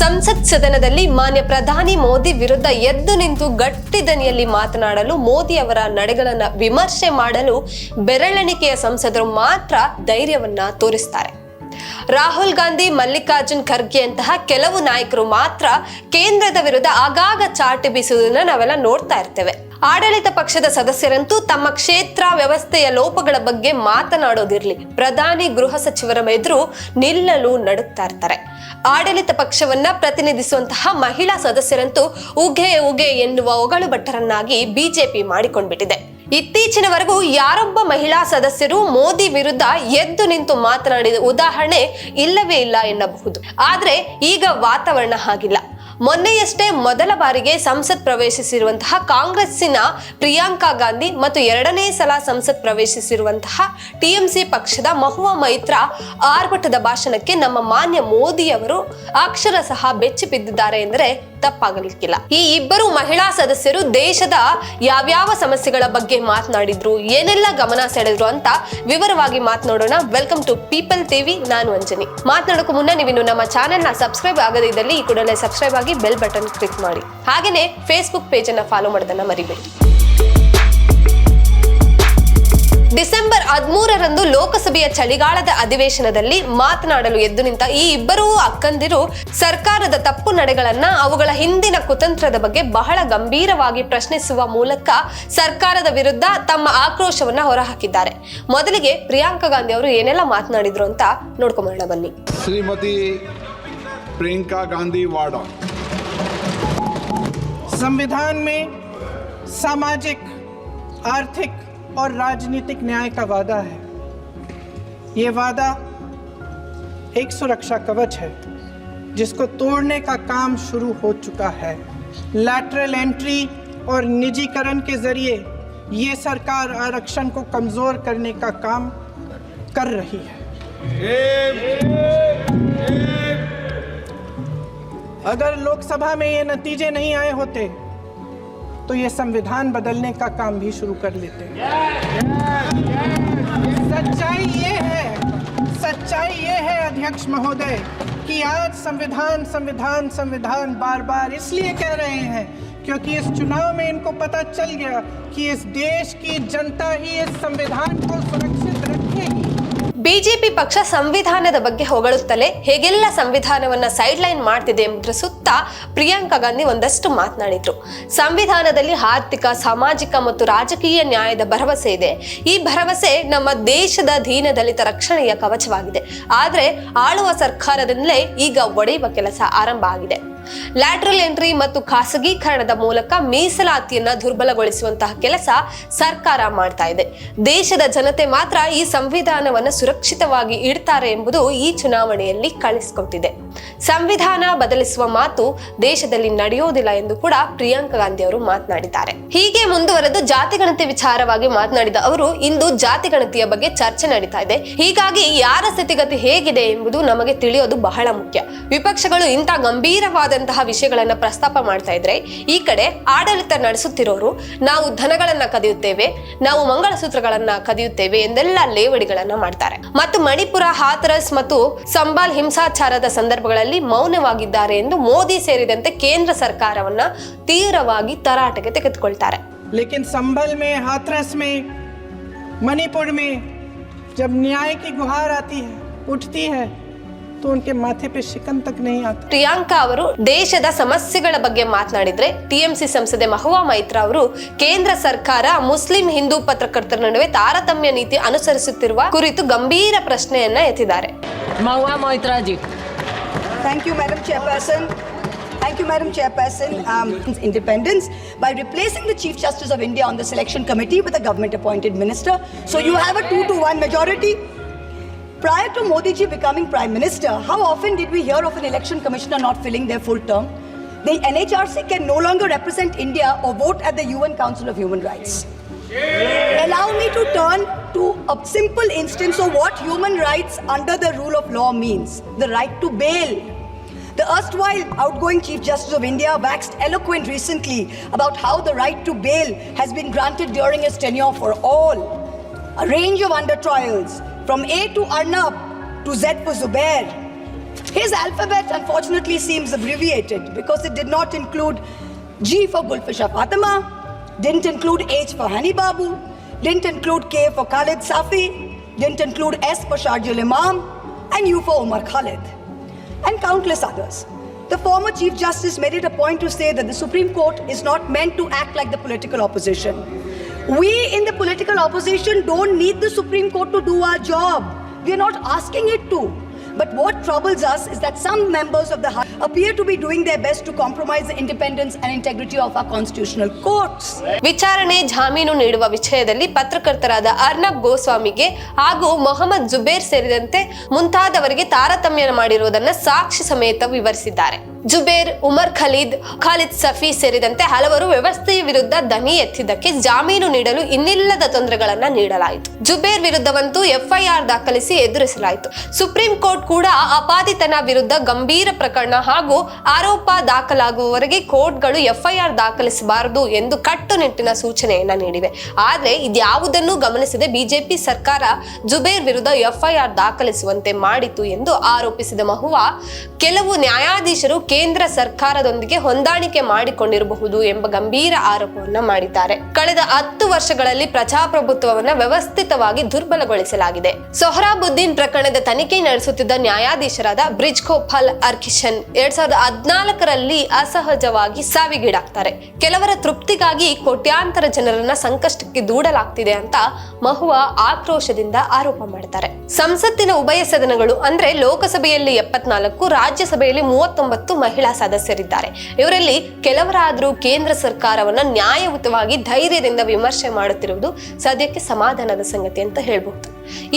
ಸಂಸತ್ ಸದನದಲ್ಲಿ ಮಾನ್ಯ ಪ್ರಧಾನಿ ಮೋದಿ ವಿರುದ್ಧ ಎದ್ದು ನಿಂತು ಗಟ್ಟಿ ದನಿಯಲ್ಲಿ ಮಾತನಾಡಲು ಮೋದಿ ಅವರ ನಡೆಗಳನ್ನ ವಿಮರ್ಶೆ ಮಾಡಲು ಬೆರಳೆಣಿಕೆಯ ಸಂಸದರು ಮಾತ್ರ ಧೈರ್ಯವನ್ನ ತೋರಿಸ್ತಾರೆ. ರಾಹುಲ್ ಗಾಂಧಿ, ಮಲ್ಲಿಕಾರ್ಜುನ್ ಖರ್ಗೆ ಅಂತಹ ಕೆಲವು ನಾಯಕರು ಮಾತ್ರ ಕೇಂದ್ರದ ವಿರುದ್ಧ ಆಗಾಗ ಚಾಟಿ ಬೀಸುವುದನ್ನ ನಾವೆಲ್ಲ ನೋಡ್ತಾ ಇರ್ತೇವೆ. ಆಡಳಿತ ಪಕ್ಷದ ಸದಸ್ಯರಂತೂ ತಮ್ಮ ಕ್ಷೇತ್ರ ವ್ಯವಸ್ಥೆಯ ಲೋಪಗಳ ಬಗ್ಗೆ ಮಾತನಾಡೋದಿರ್ಲಿ. ಪ್ರಧಾನಿ ಗೃಹ ಸಚಿವರ ಎದುರು ನಿಲ್ಲಲು ನಡುತ್ತಾ ಇರ್ತಾರೆ. ಆಡಳಿತ ಪಕ್ಷವನ್ನ ಪ್ರತಿನಿಧಿಸುವಂತಹ ಮಹಿಳಾ ಸದಸ್ಯರಂತೂ ಉಗೆ ಉಗೆ ಎನ್ನುವ ಒಗಳು ಭಟ್ಟರನ್ನಾಗಿ ಬಿಜೆಪಿ ಮಾಡಿಕೊಂಡ್ಬಿಟ್ಟಿದೆ. ಇತ್ತೀಚಿನವರೆಗೂ ಯಾರೊಬ್ಬ ಮಹಿಳಾ ಸದಸ್ಯರು ಮೋದಿ ವಿರುದ್ಧ ಎದ್ದು ನಿಂತು ಮಾತನಾಡಿದ ಉದಾಹರಣೆ ಇಲ್ಲವೇ ಇಲ್ಲ ಎನ್ನಬಹುದು. ಆದ್ರೆ ಈಗ ವಾತಾವರಣ ಹಾಗಿಲ್ಲ. ಮೊನ್ನೆಯಷ್ಟೇ ಮೊದಲ ಬಾರಿಗೆ ಸಂಸತ್ ಪ್ರವೇಶಿಸಿರುವಂತಹ ಕಾಂಗ್ರೆಸ್ಸಿನ ಪ್ರಿಯಾಂಕಾ ಗಾಂಧಿ ಮತ್ತು ಎರಡನೇ ಸಲ ಸಂಸತ್ ಪ್ರವೇಶಿಸಿರುವಂತಹ ಟಿಎಂಸಿ ಪಕ್ಷದ ಮಹುವಾ ಮೈತ್ರ ಆರ್ಭಟದ ಭಾಷಣಕ್ಕೆ ನಮ್ಮ ಮಾನ್ಯ ಮೋದಿಯವರು ಅಕ್ಷರಶಃ ಬೆಚ್ಚಿ ಬಿದ್ದಿದ್ದಾರೆ ಎಂದರೆ ತಪ್ಪಾಗಲಿಕ್ಕಿಲ್ಲ. ಈ ಇಬ್ಬರು ಮಹಿಳಾ ಸದಸ್ಯರು ದೇಶದ ಯಾವ್ಯಾವ ಸಮಸ್ಯೆಗಳ ಬಗ್ಗೆ ಮಾತನಾಡಿದ್ರು, ಏನೆಲ್ಲ ಗಮನ ಸೆಳೆದ್ರು ಅಂತ ವಿವರವಾಗಿ ಮಾತನಾಡೋಣ. ವೆಲ್ಕಮ್ ಟು ಪೀಪಲ್ ಟಿವಿ ನಾನು ಅಂಜನಿ. ಮಾತನಾಡೋಕ್ಕೂ ಮುನ್ನ ನೀವಿನ್ನು ನಮ್ಮ ಚಾನೆಲ್ನ ಸಬ್ಸ್ಕ್ರೈಬ್ ಆಗದಿದ್ದಲ್ಲಿ ಈ ಕೂಡಲೇ ಸಬ್ಸ್ಕ್ರೈಬ್ ಆಗಿ ಬೆಲ್ ಬಟನ್ ಕ್ಲಿಕ್ ಮಾಡಿ. ಹಾಗೆಯೇ ಫೇಸ್ಬುಕ್ ಪೇಜ್ ಅನ್ನ ಫಾಲೋ ಮಾಡೋದನ್ನ ಮರಿಬೇಡಿ. ಡಿಸೆಂಬರ್ ಹದಿಮೂರರಂದು ಲೋಕಸಭೆಯ ಚಳಿಗಾಲದ ಅಧಿವೇಶನದಲ್ಲಿ ಮಾತನಾಡಲು ಎದ್ದು ನಿಂತ ಈ ಇಬ್ಬರೂ ಅಕ್ಕಂದಿರು ಸರ್ಕಾರದ ತಪ್ಪು ನಡೆಗಳನ್ನ ಅವುಗಳ ಹಿಂದಿನ ಕುತಂತ್ರದ ಬಗ್ಗೆ ಬಹಳ ಗಂಭೀರವಾಗಿ ಪ್ರಶ್ನಿಸುವ ಮೂಲಕ ಸರ್ಕಾರದ ವಿರುದ್ಧ ತಮ್ಮ ಆಕ್ರೋಶವನ್ನ ಹೊರಹಾಕಿದ್ದಾರೆ ಮೊದಲಿಗೆ ಪ್ರಿಯಾಂಕಾ ಗಾಂಧಿ ಅವರು ಏನೆಲ್ಲ ಮಾತನಾಡಿದ್ರು ಅಂತ ನೋಡ್ಕೊಂಬರೋಣ ಬನ್ನಿ श्रीमती प्रियंका गांधी वाड़ा संविधान में सामाजिक आर्थिक और राजनीतिक न्याय का वादा है। ये वादा एक सुरक्षा कवच है, जिसको तोड़ने का काम शुरू हो चुका है। लैटरल एंट्री और निजीकरण के ज़रिए ये सरकार आरक्षण को कमज़ोर करने का काम कर रही है। अगर लोकसभा में ये नतीजे नहीं आए होते तो ये संविधान बदलने का काम भी शुरू कर लेते हैं। सच्चाई ये है, सच्चाई ये है अध्यक्ष महोदय, कि आज संविधान संविधान संविधान बार बार इसलिए कह रहे हैं क्योंकि इस चुनाव में इनको पता चल गया कि इस देश की जनता ही इस संविधान को सुरक्षित रखेगी। ಬಿಜೆಪಿ ಪಕ್ಷ ಸಂವಿಧಾನದ ಬಗ್ಗೆ ಹೊಗಳುತ್ತಲೇ ಹೇಗೆಲ್ಲ ಸಂವಿಧಾನವನ್ನ ಸೈಡ್ ಲೈನ್ ಮಾಡ್ತಿದೆ ಎಂಬುದರ ಸುತ್ತ ಪ್ರಿಯಾಂಕಾ ಗಾಂಧಿ ಒಂದಷ್ಟು ಮಾತನಾಡಿದ್ರು. ಸಂವಿಧಾನದಲ್ಲಿ ಆರ್ಥಿಕ, ಸಾಮಾಜಿಕ ಮತ್ತು ರಾಜಕೀಯ ನ್ಯಾಯದ ಭರವಸೆ ಇದೆ. ಈ ಭರವಸೆ ನಮ್ಮ ದೇಶದ ದೀನ ದಲಿತ ರಕ್ಷಣೆಯ ಕವಚವಾಗಿದೆ. ಆದರೆ ಆಳುವ ಸರ್ಕಾರದಿಂದಲೇ ಈಗ ಒಡೆಯುವ ಕೆಲಸ ಆರಂಭ ಆಗಿದೆ. ಲ್ಯಾಟ್ರಲ್ ಎಂಟ್ರಿ ಮತ್ತು ಖಾಸಗೀಕರಣದ ಮೂಲಕ ಮೀಸಲಾತಿಯನ್ನ ದುರ್ಬಲಗೊಳಿಸುವಂತಹ ಕೆಲಸ ಸರ್ಕಾರ ಮಾಡ್ತಾ ಇದೆ. ದೇಶದ ಜನತೆ ಮಾತ್ರ ಈ ಸಂವಿಧಾನವನ್ನು ಸುರಕ್ಷಿತವಾಗಿ ಇಡ್ತಾರೆ ಎಂಬುದು ಈ ಚುನಾವಣೆಯಲ್ಲಿ ಕಳಿಸಿಕೊಟ್ಟಿದೆ. ಸಂವಿಧಾನ ಬದಲಿಸುವ ಮಾತು ದೇಶದಲ್ಲಿ ನಡೆಯೋದಿಲ್ಲ ಎಂದು ಕೂಡ ಪ್ರಿಯಾಂಕಾ ಗಾಂಧಿ ಅವರು ಮಾತನಾಡಿದ್ದಾರೆ. ಹೀಗೆ ಮುಂದುವರೆದು ಜಾತಿಗಣತಿ ವಿಚಾರವಾಗಿ ಮಾತನಾಡಿದ ಅವರು ಇಂದು ಜಾತಿಗಣತಿಯ ಬಗ್ಗೆ ಚರ್ಚೆ ನಡೀತಾ ಇದೆ. ಹೀಗಾಗಿ ಯಾರ ಸ್ಥಿತಿಗತಿ ಹೇಗಿದೆ ಎಂಬುದು ನಮಗೆ ತಿಳಿಯೋದು ಬಹಳ ಮುಖ್ಯ. ವಿಪಕ್ಷಗಳು ಇಂಥ ಗಂಭೀರವಾದಂತಹ ವಿಷಯಗಳನ್ನ ಪ್ರಸ್ತಾಪ ಮಾಡ್ತಾ ಇದ್ರೆ ಈ ಕಡೆ ಆಡಳಿತ ನಡೆಸುತ್ತಿರೋರು ನಾವು ಧನಗಳನ್ನ ಕದಿಯುತ್ತೇವೆ, ನಾವು ಮಂಗಳಸೂತ್ರಗಳನ್ನ ಕದಿಯುತ್ತೇವೆ ಎಂದೆಲ್ಲ ಲೇವಡಿಗಳನ್ನ ಮಾಡ್ತಾರೆ. ಮತ್ತು ಮಣಿಪುರ, ಹಾಥರಸ್ ಮತ್ತು ಸಂಬಾಲ್ ಹಿಂಸಾಚಾರದ ಸಂದರ್ಭಗಳಲ್ಲಿ ಮೌನವಾಗಿದ್ದಾರೆ ಎಂದು ಮೋದಿ ಸೇರಿದಂತೆ ಕೇಂದ್ರ ಸರ್ಕಾರವನ್ನ ತೀವ್ರವಾಗಿ ತರಾಟೆಗೆ ತೆಗೆದುಕೊಳ್ತಾರೆ लेकिन संभल में हाथरस में मणिपुर में जब न्याय की गुहार आती है उठती है तो उनके माथे पे शिकन तक नहीं आता ಪ್ರಿಯಾಂಕಾ ಅವರು ದೇಶದ ಸಮಸ್ಯೆಗಳ ಬಗ್ಗೆ ಮಾತನಾಡಿದ್ರೆ ಟಿಎಂಸಿ ಸಂಸದೆ ಮಹುವಾ ಮೈತ್ರ ಅವರು ಕೇಂದ್ರ ಸರ್ಕಾರ ಮುಸ್ಲಿಂ ಹಿಂದೂ ಪತ್ರಕರ್ತರ ನಡುವೆ ತಾರತಮ್ಯ ನೀತಿ ಅನುಸರಿಸುತ್ತಿರುವ ಕುರಿತು ಗಂಭೀರ ಪ್ರಶ್ನೆಯನ್ನ ಎತ್ತಿದ್ದಾರೆ महुआ मोहित्रा जी Thank you, Madam Chairperson. Thank you, Madam Chairperson. Um, independence by replacing the Chief Justice of India on the selection committee with a government-appointed minister. So you have a two to one majority. Prior to Modi ji becoming Prime Minister, how often did we hear of an election commissioner not filling their full term? The NHRC can no longer represent India or vote at the UN Council of Human Rights. Allow me to turn to a simple instance of what human rights under the rule of law means the right to bail. The erstwhile outgoing Chief Justice of India waxed eloquent recently about how the right to bail has been granted during his tenure for all. A range of under trials, from A to Arnab to Z for Zubair. His alphabet unfortunately seems abbreviated because it did not include G for Gulfisha Fatima, didn't include H for Hani Babu, didn't include K for Khalid Safi, didn't include S for Sharjul Imam, and U for Umar Khalid, and countless others. The former Chief Justice made it a point to say that the Supreme Court is not meant to act like the political opposition. We in the political opposition don't need the Supreme Court to do our job. We are not asking it to. But what troubles us is that some members of the House appear to be doing their best to compromise the independence and integrity of our constitutional courts. ವಿಚಾರಣೆ ಜಾಮೀನು ನೀಡುವ ವಿಷಯದಲ್ಲಿ ಪತ್ರಕರ್ತರಾದ ಅರ್ನಬ್ ಗೋಸ್ವಾಮಿಗೆ ಹಾಗೂ ಮೊಹಮ್ಮದ್ ಜುಬೇರ್ ಸೇರಿದಂತೆ ಮುಂತಾದವರಿಗೆ ತಾರತಮ್ಯ ಮಾಡಿರುವುದನ್ನು ಸಾಕ್ಷಿ ಸಮೇತ ವಿವರಿಸಿದ್ದಾರೆ ಜುಬೇರ್, ಉಮರ್ ಖಲೀದ್, ಖಾಲಿದ್ ಸಫಿ ಸೇರಿದಂತೆ ಹಲವರು ವ್ಯವಸ್ಥೆಯ ವಿರುದ್ಧ ದನಿ ಎತ್ತಿದ್ದಕ್ಕೆ ಜಾಮೀನು ನೀಡಲು ಇನ್ನಿಲ್ಲದ ತೊಂದರೆಗಳನ್ನ ನೀಡಲಾಯಿತು. ಜುಬೇರ್ ವಿರುದ್ಧವಂತೂ ಎಫ್ಐಆರ್ ದಾಖಲಿಸಿ ಎದುರಿಸಲಾಯಿತು. ಸುಪ್ರೀಂ ಕೋರ್ಟ್ ಕೂಡ ಅಪಾದಿತನ ವಿರುದ್ಧ ಗಂಭೀರ ಪ್ರಕರಣ ಹಾಗೂ ಆರೋಪ ದಾಖಲಾಗುವವರೆಗೆ ಕೋರ್ಟ್ಗಳು ಎಫ್ಐಆರ್ ದಾಖಲಿಸಬಾರದು ಎಂದು ಕಟ್ಟುನಿಟ್ಟಿನ ಸೂಚನೆಯನ್ನ ನೀಡಿವೆ. ಆದರೆ ಇದ್ಯಾವುದನ್ನು ಗಮನಿಸದೆ ಬಿಜೆಪಿ ಸರ್ಕಾರ ಜುಬೇರ್ ವಿರುದ್ಧ ಎಫ್ಐಆರ್ ದಾಖಲಿಸುವಂತೆ ಮಾಡಿತು ಎಂದು ಆರೋಪಿಸಿದ ಮಹುವಾ, ಕೆಲವು ನ್ಯಾಯಾಧೀಶರು ಕೇಂದ್ರ ಸರ್ಕಾರದೊಂದಿಗೆ ಹೊಂದಾಣಿಕೆ ಮಾಡಿಕೊಂಡಿರಬಹುದು ಎಂಬ ಗಂಭೀರ ಆರೋಪವನ್ನು ಮಾಡಿದ್ದಾರೆ. ಕಳೆದ ಹತ್ತು ವರ್ಷಗಳಲ್ಲಿ ಪ್ರಜಾಪ್ರಭುತ್ವವನ್ನ ವ್ಯವಸ್ಥಿತವಾಗಿ ದುರ್ಬಲಗೊಳಿಸಲಾಗಿದೆ. ಸೊಹರಾಬುದ್ದೀನ್ ಪ್ರಕರಣದ ತನಿಖೆ ನಡೆಸುತ್ತಿದ್ದ ನ್ಯಾಯಾಧೀಶರಾದ ಬ್ರಿಜ್ ಗೋಪಾಲ್ ಅರ್ಕಿಶನ್ ಎರಡ್ ಸಾವಿರದ ಹದಿನಾಲ್ಕರಲ್ಲಿ ಅಸಹಜವಾಗಿ ಸಾವಿಗೀಡಾಗ್ತಾರೆ. ಕೆಲವರ ತೃಪ್ತಿಗಾಗಿ ಕೋಟ್ಯಾಂತರ ಜನರನ್ನ ಸಂಕಷ್ಟಕ್ಕೆ ದೂಡಲಾಗ್ತಿದೆ ಅಂತ ಮಹುವಾ ಆಕ್ರೋಶದಿಂದ ಆರೋಪ ಮಾಡ್ತಾರೆ. ಸಂಸತ್ತಿನ ಉಭಯ ಸದನಗಳು, ಅಂದ್ರೆ ಲೋಕಸಭೆಯಲ್ಲಿ ಎಪ್ಪತ್ನಾಲ್ಕು, ರಾಜ್ಯಸಭೆಯಲ್ಲಿ ಮೂವತ್ತೊಂಬತ್ತು ಮಹಿಳಾ ಸದಸ್ಯರಿದ್ದಾರೆ. ಇವರಲ್ಲಿ ಕೆಲವರಾದರೂ ಕೇಂದ್ರ ಸರ್ಕಾರವನ್ನ ನ್ಯಾಯಯುತವಾಗಿ ಧೈರ್ಯದಿಂದ ವಿಮರ್ಶೆ ಮಾಡುತ್ತಿರುವುದು ಸದ್ಯಕ್ಕೆ ಸಮಾಧಾನದ ಸಂಗತಿ ಅಂತ ಹೇಳಬಹುದು.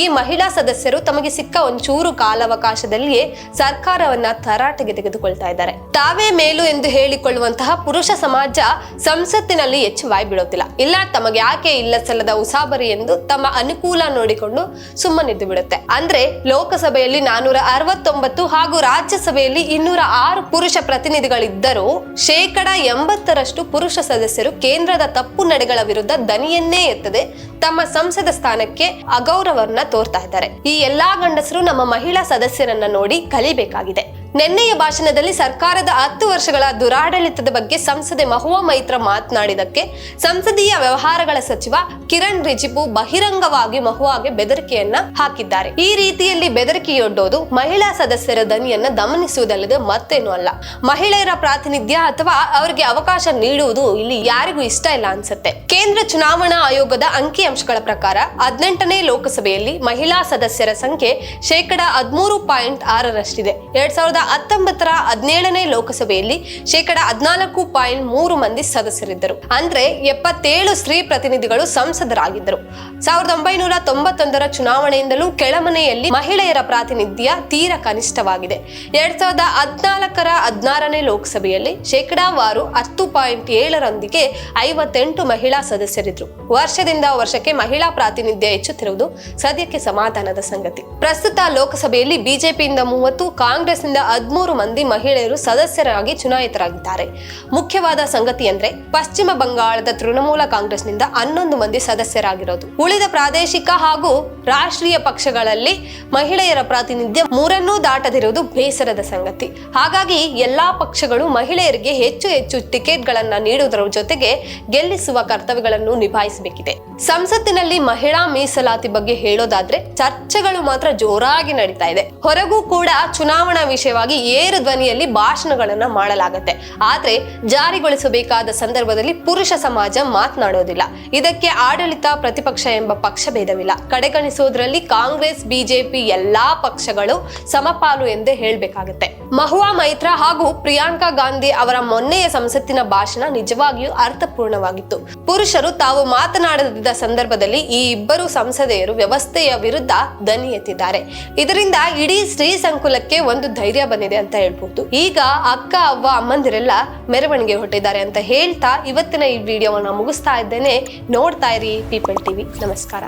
ಈ ಮಹಿಳಾ ಸದಸ್ಯರು ತಮಗೆ ಸಿಕ್ಕ ಒಂಚೂರು ಕಾಲಾವಕಾಶದಲ್ಲಿಯೇ ಸರ್ಕಾರವನ್ನ ತರಾಟೆಗೆ ತೆಗೆದುಕೊಳ್ತಾ ಇದ್ದಾರೆ. ತಾವೇ ಮೇಲು ಎಂದು ಹೇಳಿಕೊಳ್ಳುವಂತಹ ಪುರುಷ ಸಮಾಜ ಸಂಸತ್ತಿನಲ್ಲಿ ಹೆಚ್ಚು ವಾಯ್ ಬಿಡೋದಿಲ್ಲ ಇಲ್ಲ, ತಮಗೆ ಯಾಕೆ ಇಲ್ಲ ಸಲ್ಲದ ಉಸಾಬರಿ ಎಂದು ತಮ್ಮ ಅನುಕೂಲ ನೋಡಿಕೊಂಡು ಸುಮ್ಮನಿದ್ದು ಬಿಡುತ್ತೆ. ಅಂದ್ರೆ ಲೋಕಸಭೆಯಲ್ಲಿ ನಾನೂರ ಅರವತ್ತೊಂಬತ್ತು ಹಾಗೂ ರಾಜ್ಯಸಭೆಯಲ್ಲಿ ಇನ್ನೂರ ಆರು ಪುರುಷ ಪ್ರತಿನಿಧಿಗಳಿದ್ದರೂ ಶೇಕಡ ಎಂಬತ್ತರಷ್ಟು ಪುರುಷ ಸದಸ್ಯರು ಕೇಂದ್ರದ ತಪ್ಪು ನಡೆಗಳ ವಿರುದ್ಧ ದನಿಯನ್ನೇ ಎತ್ತದೆ. ತಮ್ಮ ಸಂಸದ ಸ್ಥಾನಕ್ಕೆ ಅಗೌರವನ್ನ ತೋರ್ತಾ ಇದ್ದಾರೆ. ಈ ಎಲ್ಲಾ ಗಂಡಸರು ನಮ್ಮ ಮಹಿಳಾ ಸದಸ್ಯರನ್ನ ನೋಡಿ ಕಲಿಬೇಕಾಗಿದೆ. ನಿನ್ನೆಯ ಭಾಷಣದಲ್ಲಿ ಸರ್ಕಾರದ ಹತ್ತು ವರ್ಷಗಳ ದುರಾಡಳಿತದ ಬಗ್ಗೆ ಸಂಸದೆ ಮಹುವಾ ಮೈತ್ರ ಮಾತನಾಡಿದಕ್ಕೆ ಸಂಸದೀಯ ವ್ಯವಹಾರಗಳ ಸಚಿವ ಕಿರಣ್ ರಿಜಿಜು ಬಹಿರಂಗವಾಗಿ ಮಹುವಾಗೆ ಬೆದರಿಕೆಯನ್ನ ಹಾಕಿದ್ದಾರೆ. ಈ ರೀತಿಯಲ್ಲಿ ಬೆದರಿಕೆಯೊಡ್ಡೋದು ಮಹಿಳಾ ಸದಸ್ಯರ ದನಿಯನ್ನ ದಮನಿಸುವುದಲ್ಲದೆ ಮತ್ತೇನು ಅಲ್ಲ. ಮಹಿಳೆಯರ ಪ್ರಾತಿನಿಧ್ಯ ಅಥವಾ ಅವರಿಗೆ ಅವಕಾಶ ನೀಡುವುದು ಇಲ್ಲಿ ಯಾರಿಗೂ ಇಷ್ಟ ಇಲ್ಲ ಅನ್ಸುತ್ತೆ. ಕೇಂದ್ರ ಚುನಾವಣಾ ಆಯೋಗದ ಅಂಕಿಅಂಶಗಳ ಪ್ರಕಾರ ಹದಿನೆಂಟನೇ ಲೋಕಸಭೆಯಲ್ಲಿ ಮಹಿಳಾ ಸದಸ್ಯರ ಸಂಖ್ಯೆ ಶೇಕಡಾ ಹದಿಮೂರು ಪಾಯಿಂಟ್ ಆರರಷ್ಟಿದೆ. ಎರಡ್ ಸಾವಿರದ ಹತ್ತೊಂಬತ್ತರ ಹದಿನೇಳನೇ ಲೋಕಸಭೆಯಲ್ಲಿ ಶೇಕಡ ಹದಿನಾಲ್ಕು ಪಾಯಿಂಟ್ ಮೂರು ಮಂದಿ ಸದಸ್ಯರಿದ್ದರು. ಅಂದ್ರೆ ಎಪ್ಪತ್ತೇಳು ಸ್ತ್ರೀ ಪ್ರತಿನಿಧಿಗಳು ಸಂಸದರಾಗಿದ್ದರು. ಸಾವಿರದ ಒಂಬೈನೂರ ತೊಂಬತ್ತೊಂದರ ಚುನಾವಣೆಯಿಂದಲೂ ಕೆಳಮನೆಯಲ್ಲಿ ಮಹಿಳೆಯರ ಪ್ರಾತಿನಿಧ್ಯ ತೀರಾ ಕನಿಷ್ಠವಾಗಿದೆ. ಎರಡ್ ಸಾವಿರದ ಹದಿನಾಲ್ಕರ ಹದಿನಾರನೇ ಲೋಕಸಭೆಯಲ್ಲಿ ಶೇಕಡಾವಾರು ಹತ್ತು ಪಾಯಿಂಟ್ ಏಳರೊಂದಿಗೆ ಐವತ್ತೆಂಟು ಮಹಿಳಾ ಸದಸ್ಯರಿದ್ರು. ವರ್ಷದಿಂದ ವರ್ಷಕ್ಕೆ ಮಹಿಳಾ ಪ್ರಾತಿನಿಧ್ಯ ಹೆಚ್ಚುತ್ತಿರುವುದು ಸದ್ಯಕ್ಕೆ ಸಮಾಧಾನದ ಸಂಗತಿ. ಪ್ರಸ್ತುತ ಲೋಕಸಭೆಯಲ್ಲಿ ಬಿಜೆಪಿಯಿಂದ ಮೂವತ್ತು, ಕಾಂಗ್ರೆಸ್ನಿಂದ ಹದಿಮೂರು ಮಂದಿ ಮಹಿಳೆಯರು ಸದಸ್ಯರಾಗಿ ಚುನಾಯಿತರಾಗಿದ್ದಾರೆ. ಮುಖ್ಯವಾದ ಸಂಗತಿ ಅಂದ್ರೆ ಪಶ್ಚಿಮ ಬಂಗಾಳದ ತೃಣಮೂಲ ಕಾಂಗ್ರೆಸ್ನಿಂದ ಹನ್ನೊಂದು ಮಂದಿ ಸದಸ್ಯರಾಗಿರೋದು. ಉಳಿದ ಪ್ರಾದೇಶಿಕ ಹಾಗೂ ರಾಷ್ಟ್ರೀಯ ಪಕ್ಷಗಳಲ್ಲಿ ಮಹಿಳೆಯರ ಪ್ರಾತಿನಿಧ್ಯ ಮೂರನ್ನೂ ದಾಟದಿರುವುದು ಬೇಸರದ ಸಂಗತಿ. ಹಾಗಾಗಿ ಎಲ್ಲಾ ಪಕ್ಷಗಳು ಮಹಿಳೆಯರಿಗೆ ಹೆಚ್ಚು ಹೆಚ್ಚು ಟಿಕೆಟ್ಗಳನ್ನು ನೀಡುವುದರ ಜೊತೆಗೆ ಗೆಲ್ಲಿಸುವ ಕರ್ತವ್ಯಗಳನ್ನು ನಿಭಾಯಿಸಬೇಕಿದೆ. ಸಂಸತ್ತಿನಲ್ಲಿ ಮಹಿಳಾ ಮೀಸಲಾತಿ ಬಗ್ಗೆ ಹೇಳೋದಾದ್ರೆ ಚರ್ಚೆಗಳು ಮಾತ್ರ ಜೋರಾಗಿ ನಡೀತಾ ಇದೆ. ಹೊರಗೂ ಕೂಡ ಚುನಾವಣಾ ವಿಷಯವಾಗಿ ಏರು ಧ್ವನಿಯಲ್ಲಿ ಭಾಷಣಗಳನ್ನ ಮಾಡಲಾಗುತ್ತೆ. ಆದ್ರೆ ಜಾರಿಗೊಳಿಸಬೇಕಾದ ಸಂದರ್ಭದಲ್ಲಿ ಪುರುಷ ಸಮಾಜ ಮಾತನಾಡೋದಿಲ್ಲ. ಇದಕ್ಕೆ ಆಡಳಿತ ಪ್ರತಿಪಕ್ಷ ಎಂಬ ಪಕ್ಷ ಭೇದವಿಲ್ಲ. ಕಡೆಗಣಿಸೋದ್ರಲ್ಲಿ ಕಾಂಗ್ರೆಸ್, ಬಿಜೆಪಿ ಎಲ್ಲಾ ಪಕ್ಷಗಳು ಸಮಪಾಲು ಎಂದೇ ಹೇಳಬೇಕಾಗುತ್ತೆ. ಮಹುವಾ ಮೈತ್ರ ಹಾಗೂ ಪ್ರಿಯಾಂಕಾ ಗಾಂಧಿ ಅವರ ಮೊನ್ನೆಯ ಸಂಸತ್ತಿನ ಭಾಷಣ ನಿಜವಾಗಿಯೂ ಅರ್ಥಪೂರ್ಣವಾಗಿತ್ತು. ಪುರುಷರು ತಾವು ಮಾತನಾಡದಿದ್ದ ಸಂದರ್ಭದಲ್ಲಿ ಈ ಇಬ್ಬರು ಸಂಸದೆಯರು ವ್ಯವಸ್ಥೆಯ ವಿರುದ್ಧ ದನಿ ಎತ್ತಿದ್ದಾರೆ. ಇದರಿಂದ ಇಡೀ ಸ್ತ್ರೀ ಸಂಕುಲಕ್ಕೆ ಒಂದು ಧೈರ್ಯ ಬಂದಿದೆ ಅಂತ ಹೇಳ್ಬೋದು. ಈಗ ಅಕ್ಕ, ಅವ್ವ, ಅಮ್ಮಂದಿರೆಲ್ಲ ಮೆರವಣಿಗೆ ಹೊಟ್ಟಿದ್ದಾರೆ ಅಂತ ಹೇಳ್ತಾ ಇವತ್ತಿನ ಈ ವಿಡಿಯೋವನ್ನ ಮುಗಿಸ್ತಾ ಇದ್ದೇನೆ. ನೋಡ್ತಾ ಇರಿ ಪೀಪಲ್ ಟಿವಿ ನಮಸ್ಕಾರ.